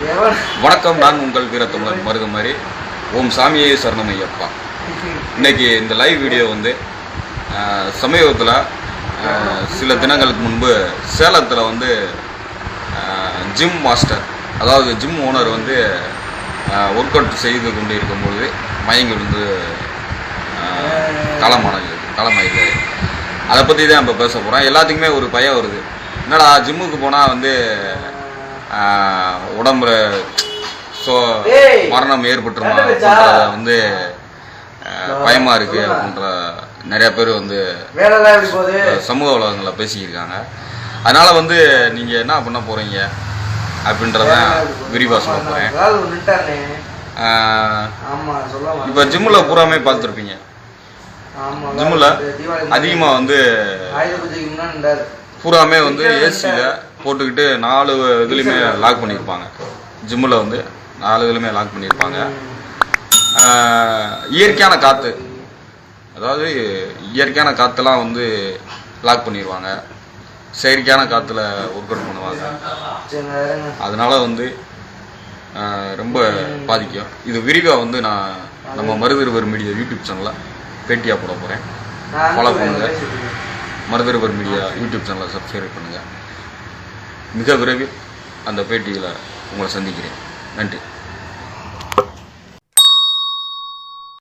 வணக்கம் நான் உங்கள் வீரத்தமிழன் மருது மாதிரி ஓம் சாமியே சரணம் ஐயப்பா இன்னைக்கு இந்த லைவ் வீடியோ வந்து சமீபத்தில் சில தினங்களுக்கு முன்பு சேலத்தில் வந்து ஜிம் மாஸ்டர் அதாவது ஜிம் ஓனர் வந்து ஒர்க் அவுட் செய்து கொண்டு இருக்கும்பொழுது மயங்கி விழுந்து களமானது களமாயிடுது அதை பற்றி தான் இப்போ பேச போகிறோம் எல்லாத்துக்குமே ஒரு பயம் வருது. என்னடா ஜிம்முக்கு போனால் வந்து உடம்புல ஸோ மரணம் ஏற்பட்டுருமா? அப்படின்றத வந்து ஆஹ், பயமா இருக்கு அப்படின்ற நிறைய பேர் வந்து சமூக வளங்களில் பேசியிருக்காங்க அதனால வந்து நீங்க என்ன பண்ண போறீங்க அப்படின்றத விரிவாக சொல்ல சொல்ல இப்போ ஜிம்மில் பூராமே பார்த்துருப்பீங்க. ஜிம்மில் அதிகமாக வந்து பூராமே வந்து ஏசியில் போட்டுக்கிட்டு நாலு இதுலேயுமே லாக் பண்ணியிருப்பாங்க. ஜிம்மில் வந்து நாலு இதுலையுமே லாக் பண்ணியிருப்பாங்க. இயற்கையான காற்று அதாவது இயற்கையான காற்றுலாம் வந்து லாக் பண்ணிடுவாங்க செயற்கையான காற்றுல ஒர்க் அவுட் பண்ணுவாங்க. அதனால வந்து ரொம்ப பாதிக்கும். இது விரிவாக வந்து நான் நம்ம மருதிருவர் மீடியா யூடியூப் சேனலில் பேட்டியாக போட போகிறேன் நான் Follow அனுப்புறேன், பண்ணுங்க. பேசிட்டு இருக்கேன். மருதிருவர் மீடியா யூடியூப் சேனலை சப்ஸ்கிரைப் பண்ணுங்கள் மிக விரைவில் அந்த பேட்டியில் உங்களை சந்திக்கிறேன். நன்றி.